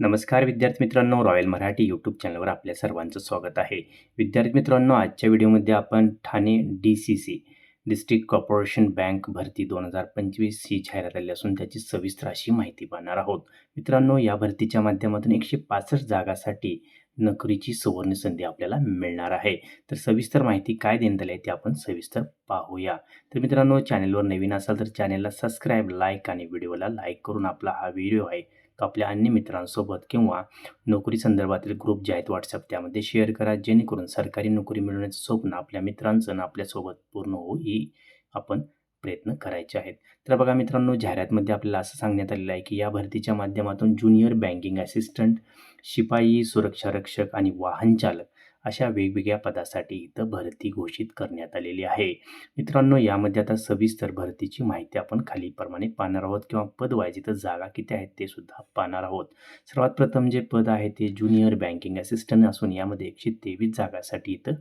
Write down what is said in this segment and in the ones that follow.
नमस्कार विद्यार्थी मित्रांनो रॉयल मराठी यूट्यूब चॅनलवर आपल्या सर्वांचं स्वागत आहे. विद्यार्थी मित्रांनो आजच्या व्हिडिओमध्ये आपण Thane D C C district corporation bank भरती दोन हजार पंचवीस ही जाहिरात आली असून त्याची सविस्तर अशी माहिती पाहणार आहोत. मित्रांनो या भरतीच्या माध्यमातून एकशे पासष्ट जागासाठी नोकरीची सुवर्ण संधी आपल्याला मिळणार आहे. तर सविस्तर माहिती काय देण्यात आली आहे ते आपण सविस्तर पाहूया. तर मित्रांनो चॅनलवर नवीन असाल तर चॅनलला सबस्क्राईब लाईक आणि व्हिडिओला लाईक करून आपला हा व्हिडिओ आहे तो आपल्या अन्य मित्रांसोबत किंवा नोकरी संदर्भातील ग्रुप जे आहेत व्हॉट्सअप त्यामध्ये शेअर करा. जेणेकरून सरकारी नोकरी मिळवण्याचं स्वप्न आपल्या मित्रांचं आणि आपल्यासोबत पूर्ण होऊ ही आपण प्रयत्न करायचे आहेत. तर बघा मित्रांनो जाहिरातमध्ये आपल्याला असं सांगण्यात आलेलं आहे की या भरतीच्या माध्यमातून ज्युनियर बँकिंग असिस्टंट शिपाई सुरक्षा रक्षक आणि वाहन चालक अशा वेगवेगळ्या पदासाठी इथं भरती घोषित करण्यात आलेली आहे. मित्रांनो यामध्ये आता सविस्तर भरतीची माहिती आपण खालीलप्रमाणे पाहणार आहोत किंवा पद वाईज इथं जागा किती आहेत ते सुद्धा पाहणार आहोत. सर्वात प्रथम जे पद आहे ते ज्युनियर बँकिंग असिस्टंट असून यामध्ये एकशे तेवीस जागासाठी इथं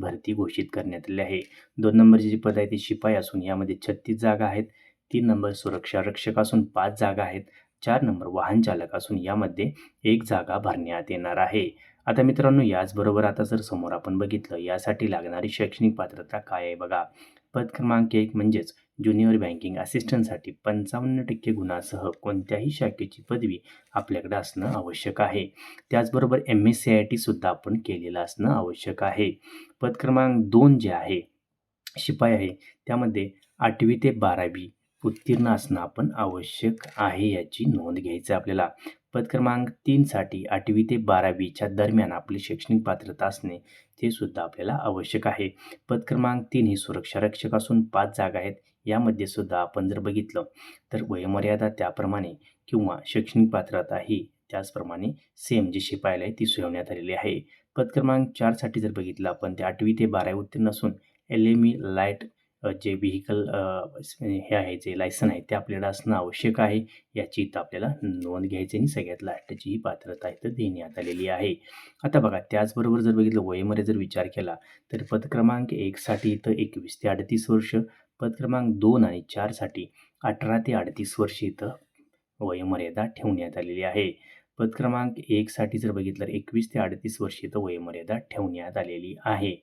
भरती घोषित करण्यात आली आहे. दोन नंबरचे जे पद आहे ते शिपाई असून यामध्ये छत्तीस जागा आहेत. तीन नंबर सुरक्षा रक्षक असून पाच जागा आहेत. चार नंबर वाहन चालक असून यामध्ये एक जागा भरण्यात येणार आहे. आता मित्रांनो याचबरोबर आता जर समोर आपण बघितलं यासाठी लागणारी शैक्षणिक पात्रता काय आहे बघा. पद क्रमांक एक म्हणजेच ज्युनियर बँकिंग असिस्टंटसाठी पंचावन्न टक्के गुणासह कोणत्याही शाखेची पदवी आपल्याकडे असणं आवश्यक आहे. त्याचबरोबर एम एस सी आय टीसुद्धा आपण केलेलं असणं आवश्यक आहे. पद क्रमांक दोन जे आहे शिपाई आहे त्यामध्ये आठवी ते बारावी उत्तीर्ण असणं आपण आवश्यक आहे याची नोंद घ्यायची आपल्याला. पद क्रमांक तीनसाठी आठवी ते बारावीच्या दरम्यान आपली शैक्षणिक पात्रता असणे ते सुद्धा आपल्याला आवश्यक आहे. पद क्रमांक तीन ही सुरक्षा रक्षक असून पाच जागा आहेत यामध्ये सुद्धा आपण जर बघितलं तर वयोमर्यादा त्याप्रमाणे किंवा शैक्षणिक पात्रता ही त्याचप्रमाणे सेम जी शिपायला आहे ती सुचवण्यात आलेली आहे. पद क्रमांक चारसाठी जर बघितलं आपण ते आठवी ते बारावी उत्तीर्ण असून एल एम ई लाइट जे व्हेकल हे आहे जे लायसन आहे ते आपल्याला असणं आवश्यक आहे. याची इथं आपल्याला नोंद घ्यायची आणि सगळ्यात लास्टची ही पात्रता इथं देण्यात आलेली आहे. आता बघा त्याचबरोबर जर बघितलं वयमध्ये जर विचार केला तर पद क्रमांक एकसाठी इथं एकवीस ते अडतीस वर्ष पद क्रमांक दोन आणि चारसाठी अठरा ते अडतीस वर्ष इथं वयोमर्यादा ठेवण्यात आलेली आहे. पद क्रमांक एकसाठी जर बघितलं एकवीस ते अडतीस वर्ष इथं वयोमर्यादा ठेवण्यात आलेली आहे.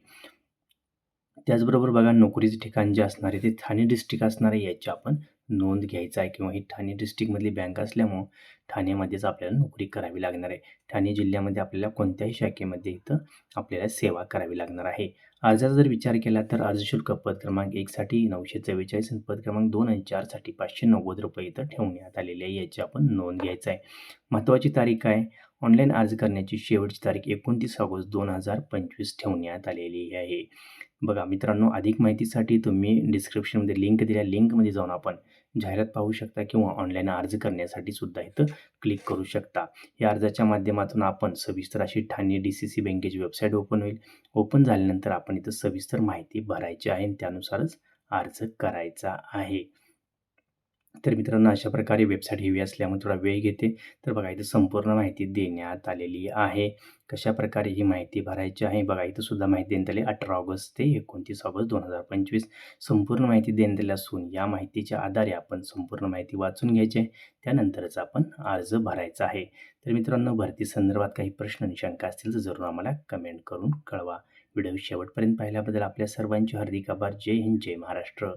त्याचबरोबर बघा नोकरीचे ठिकाण जे असणार आहे ते ठाणे डिस्ट्रिक्ट असणार आहे याची आपण नोंद घ्यायचा आहे. किंवा ही ठाणे डिस्ट्रिक्टमधली बँक असल्यामुळं ठाण्यामध्येच आपल्याला नोकरी करावी लागणार आहे. ठाणे जिल्ह्यामध्ये आपल्याला कोणत्याही शाखेमध्ये इथं आपल्याला सेवा करावी लागणार आहे. अर्जाचा जर विचार केला तर अर्ज शुल्क पद क्रमांक एकसाठी नऊशे चव्वेचाळीस आणि पद क्रमांक दोन आणि चारसाठी पाचशे नव्वद रुपये इथं ठेवण्यात आलेले आहे. याची आपण नोंद घ्यायचा आहे. महत्त्वाची तारीख आहे. ऑनलाईन अर्ज करण्याची शेवटची तारीख एकोणतीस ऑगस्ट दोन हजार पंचवीस ठेवण्यात आलेली आहे. बघा मित्रांनो अधिक माहितीसाठी तुम्ही डिस्क्रिप्शनमध्ये लिंक दिल्या लिंकमध्ये जाऊन आपण जाहिरात पाहू शकता किंवा ऑनलाईन अर्ज करण्यासाठी सुद्धा इथं क्लिक करू शकता. या अर्जाच्या माध्यमातून आपण सविस्तर अशी ठाणे डी सी सी बँकेची वेबसाईट ओपन होईल. ओपन झाल्यानंतर आपण इथं सविस्तर माहिती भरायची आहे आणि त्यानुसारच अर्ज करायचा आहे. तर मित्रांनो अशा प्रकारे वेबसाईट हवी असल्यामुळे थोडा वेळ घेते. तर बघा इथं संपूर्ण माहिती देण्यात आलेली आहे. कशा प्रकारे ही माहिती भरायची आहे? बघा इथं सुद्धा माहिती देण्यात आली अठरा ऑगस्ट ते एकोणतीस ऑगस्ट दोन हजार पंचवीस. संपूर्ण माहिती देण्यात आली असून या माहितीच्या आधारे आपण संपूर्ण माहिती वाचून घ्यायची आहे. त्यानंतरच आपण अर्ज भरायचा आहे. तर मित्रांनो भरती संदर्भात काही प्रश्न आणि शंका असतील तर जरूर आम्हाला कमेंट करून कळवा. व्हिडिओ शेवटपर्यंत पाहिल्याबद्दल आपल्या सर्वांचे हार्दिक आभार. जय हिंद जय महाराष्ट्र.